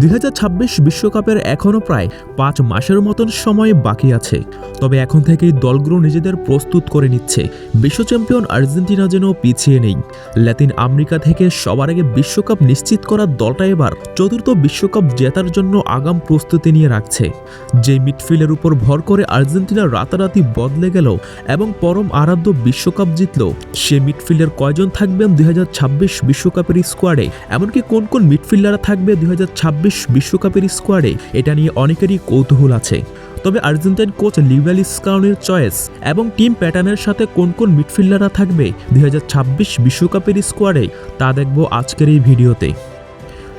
দুই বিশ্বকাপের এখনও প্রায় পাঁচ মাসের মতন সময় বাকি আছে। তবে এখন থেকেই দলগুলো নিজেদের প্রস্তুত করে নিচ্ছে। বিশ্ব চ্যাম্পিয়ন আর্জেন্টিনা যেন পিছিয়ে নেই। ল্যাতিন আমেরিকা থেকে সবার আগে বিশ্বকাপ নিশ্চিত করার দলটা এবার চতুর্থ বিশ্বকাপ জেতার জন্য আগাম প্রস্তুতি নিয়ে রাখছে। যে মিডফিল্ডের উপর ভর করে আর্জেন্টিনা রাতারাতি বদলে গেল এবং পরম আরাধ্য বিশ্বকাপ জিতল, সে মিডফিল্ডের কয়জন থাকবেন দুই বিশ্বকাপের স্কোয়াডে? এমনকি কোন কোন মিডফিল্ডাররা থাকবে দুই হাজার ছাব্বিশ বিশ্বকাপের স্কোয়াডে এটা নিয়ে অনেকেরই কৌতূহল আছে। তবে আর্জেন্টাইন কোচ লিভেল স্কাউনের চয়েস এবং টিম প্যাটার্নের সাথে কোন কোন মিডফিল্ডাররা থাকবে দুই বিশ্বকাপের স্কোয়াডে তা দেখব আজকের এই ভিডিওতে।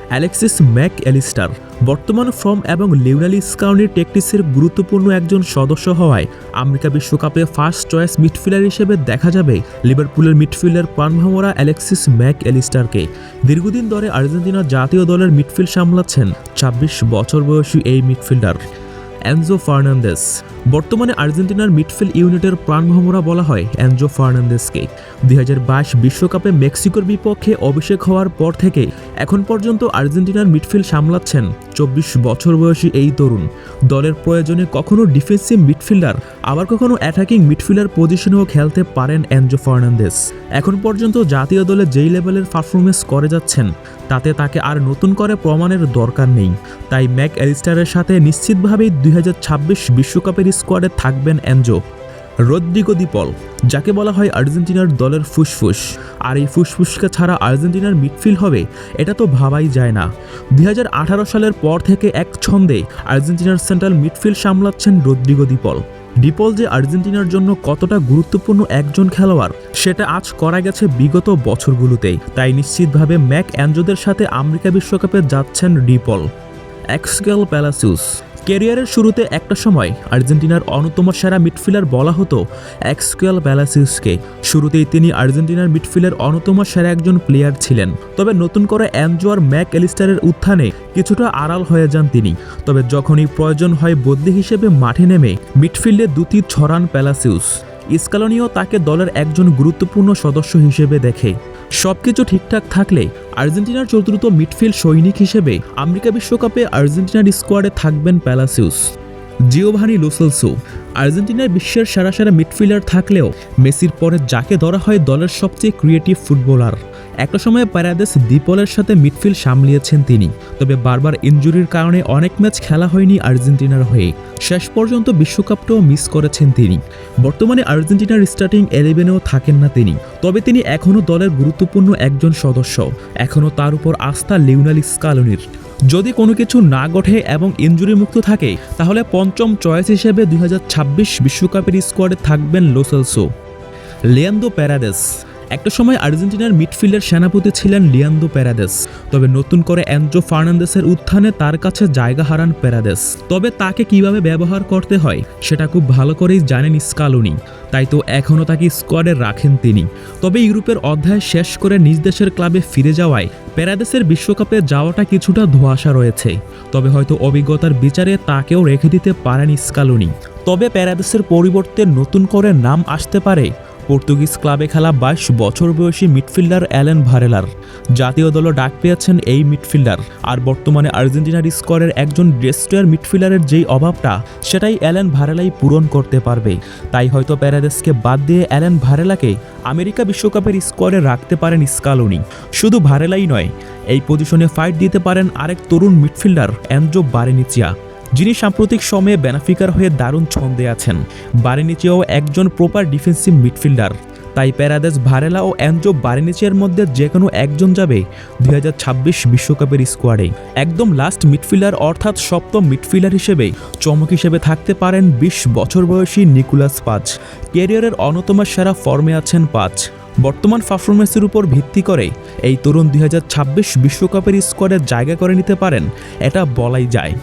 অ্যালেক্সিস ম্যাক অ্যালিস্টার বর্তমান ফর্ম এবং লিওনালি স্কাউনি টেকটিসের গুরুত্বপূর্ণ একজন সদস্য হওয়ায় আমেরিকা বিশ্বকাপে ফার্স্ট চয়েস মিডফিল্ডার হিসেবে দেখা যাবে লিভারপুলের মিডফিল্ডার পানভামোরা অ্যালেক্সিস ম্যাক এলিস্টারকে দীর্ঘদিন ধরে আর্জেন্টিনা জাতীয় দলের মিডফিল্ড সামলাচ্ছেন ছাব্বিশ বছর বয়সী এই মিডফিল্ডার। অ্যানজো ফার্নান্দেস বর্তমানে আর্জেন্টিনার মিডফিল্ড ইউনিটের প্রাণভমরা বলা হয় অ্যানজো ফার্নান্দেসকে দুই বিশ্বকাপে মেক্সিকোর বিপক্ষে অভিষেক হওয়ার পর থেকে এখন পর্যন্ত আর্জেন্টিনার মিডফিল্ড সামলাচ্ছেন চব্বিশ বছর বয়সী এই তরুণ। দলের প্রয়োজনে কখনো ডিফেন্সিভ মিডফিল্ডার, আবার কখনো অ্যাটাকিং মিডফিল্ডার পজিশনেও খেলতে পারেন অ্যানজো ফার্নান্দেস এখন পর্যন্ত জাতীয় দলে যেই লেভেলের পারফরমেন্স করে যাচ্ছেন, তাতে তাকে আর নতুন করে প্রমাণের দরকার নেই। তাই ম্যাক অ্যালিস্টারের সাথে নিশ্চিতভাবেই দুই বিশ্বকাপের স্কোয়াডে থাকবেন অ্যানজো রদ্রিগো দিপল যাকে বলা হয় আর্জেন্টিনার দলের ফুসফুস। আর এই ফুসফুসকে ছাড়া আর্জেন্টিনার মিডফিল্ড হবে? এটা তো ভাবাই যায় না। দু হাজার আঠারো সালের পর থেকে এক ছন্দে আর্জেন্টিনার central midfield সামলাচ্ছেন Rodrigo De Paul De Paul যে আর্জেন্টিনার জন্য কতটা গুরুত্বপূর্ণ একজন খেলোয়াড়, সেটা আজ করা গেছে বিগত বছরগুলোতেই। তাই নিশ্চিতভাবে ম্যাক অ্যাঞ্জোদের সাথে আমেরিকা বিশ্বকাপে যাচ্ছেন ডিপল এক্সগেল প্যালাসিউস। ক্যারিয়ারের শুরুতে একটা সময় আর্জেন্টিনার অন্যতম সেরা মিডফিল্ডার বলা হতো এক্সকুয়াল প্যালাসিউসকে শুরুতেই তিনি আর্জেন্টিনার মিডফিল্ডের অন্যতম সেরা একজন প্লেয়ার ছিলেন। তবে নতুন করে অ্যানজোয়ার ম্যাক এলিস্টারের উত্থানে কিছুটা আড়াল হয়ে যান তিনি। তবে যখনই প্রয়োজন হয় বদলি হিসেবে মাঠে নেমে মিডফিল্ডে দুটি ছড়ান প্যালাসিউস ইস্কালনিও তাকে দলের একজন গুরুত্বপূর্ণ সদস্য হিসেবে দেখে। সবকিছু ঠিকঠাক থাকলে আর্জেন্টিনার চতুর্থ মিডফিল্ড সৈনিক হিসেবে আমেরিকা বিশ্বকাপে আর্জেন্টিনার স্কোয়াডে থাকবেন প্যালাসিউস। জিওভানি লুসেলসো আর্জেন্টিনার বিশ্বের সেরা সেরা মিডফিল্ডার থাকলেও মেসির পরে যাকে ধরা হয় দলের সবচেয়ে ক্রিয়েটিভ ফুটবলার একটা সময় প্যারাদেস দ্বীপলের সাথে মিডফিল্ড সামলিয়েছেন তিনি। তবে বারবার ইনজুরির কারণে অনেক ম্যাচ খেলা হয়নি আর্জেন্টিনার হয়ে। শেষ পর্যন্ত বিশ্বকাপটাও মিস করেছেন তিনি। বর্তমানে আর্জেন্টিনার স্টার্টিং ইলেভেনেও থাকেন না তিনি। তবে তিনি এখনও দলের গুরুত্বপূর্ণ একজন সদস্য। এখনও তার উপর আস্থা লিওনালি স্কালনির। যদি কোনো কিছু না ঘটে এবং ইঞ্জুরি মুক্ত থাকে, তাহলে পঞ্চম চয়েস হিসেবে দুই হাজার বিশ্বকাপের স্কোয়াডে থাকবেন লোসেলসো। লিয়ান্দো প্যারাদেস একটা সময় আর্জেন্টিনার মিডফিল্ডের সেনাপতি ছিলেন লিয়ান্দো প্যারাদেস তবে নতুন করে অ্যান্ড্রো ফার্নান্দেসের উত্থানে তার কাছে জায়গা হারান প্যারাদেস তবে তাকে কীভাবে ব্যবহার করতে হয়, সেটা খুব ভালো করেই জানেন স্কালুনি। তাই তো এখনও তাকে স্কোয়াডে রাখেন তিনি। তবে ইউরোপের অধ্যায় শেষ করে নিজ দেশের ক্লাবে ফিরে যাওয়ায় প্যারাদেসের বিশ্বকাপে যাওয়াটা কিছুটা ধোঁয়াশা রয়েছে। তবে হয়তো অভিজ্ঞতার বিচারে তাকেও রেখে দিতে পারেন স্কালুনি। তবে প্যারাদেসের পরিবর্তে নতুন করে নাম আসতে পারে পর্তুগিজ ক্লাবে খেলা বাইশ বছর বয়সী মিডফিল্ডার অ্যালেন ভারেলার। জাতীয় দলও ডাক পেয়েছেন এই মিডফিল্ডার। আর বর্তমানে আর্জেন্টিনার স্কোয়ারের একজন ডেস্ট্রয়ার মিডফিল্ডারের যেই অভাবটা, সেটাই অ্যালেন ভারেলাই পূরণ করতে পারবে। তাই হয়তো প্যারাদেসকে বাদ দিয়ে অ্যালেন ভারেলাকে আমেরিকা বিশ্বকাপের স্কোয়ারে রাখতে পারেন স্কালোনি। শুধু ভারেলাই নয়, এই পজিশনে ফাইট দিতে পারেন আরেক তরুণ মিডফিল্ডার অ্যানজো বারেনিচিয়া। যিনি সাম্প্রতিক সময়ে বেনাফিকার হয়ে দারুণ ছন্দে আছেন। বারেনিচিয়াও একজন প্রপার ডিফেন্সিভ মিডফিল্ডার তাই প্যারাদেস ভারেলা ও অ্যানজো বারেনিচিয়ার মধ্যে যে কোনো একজন যাবে দুই বিশ্বকাপের স্কোয়াডে একদম লাস্ট মিডফিল্ডার অর্থাৎ সপ্তম মিডফিল্ডার হিসেবে চমক হিসেবে থাকতে পারেন বিশ বছর বয়সী নিকুলাস পাঁচ ক্যারিয়ারের অন্যতম সেরা ফর্মে আছেন পাঁচ বর্তমান পারফরমেন্সের উপর ভিত্তি করে এই তরুণ দুই বিশ্বকাপের স্কোয়াডে জায়গা করে নিতে পারেন, এটা বলাই যায়।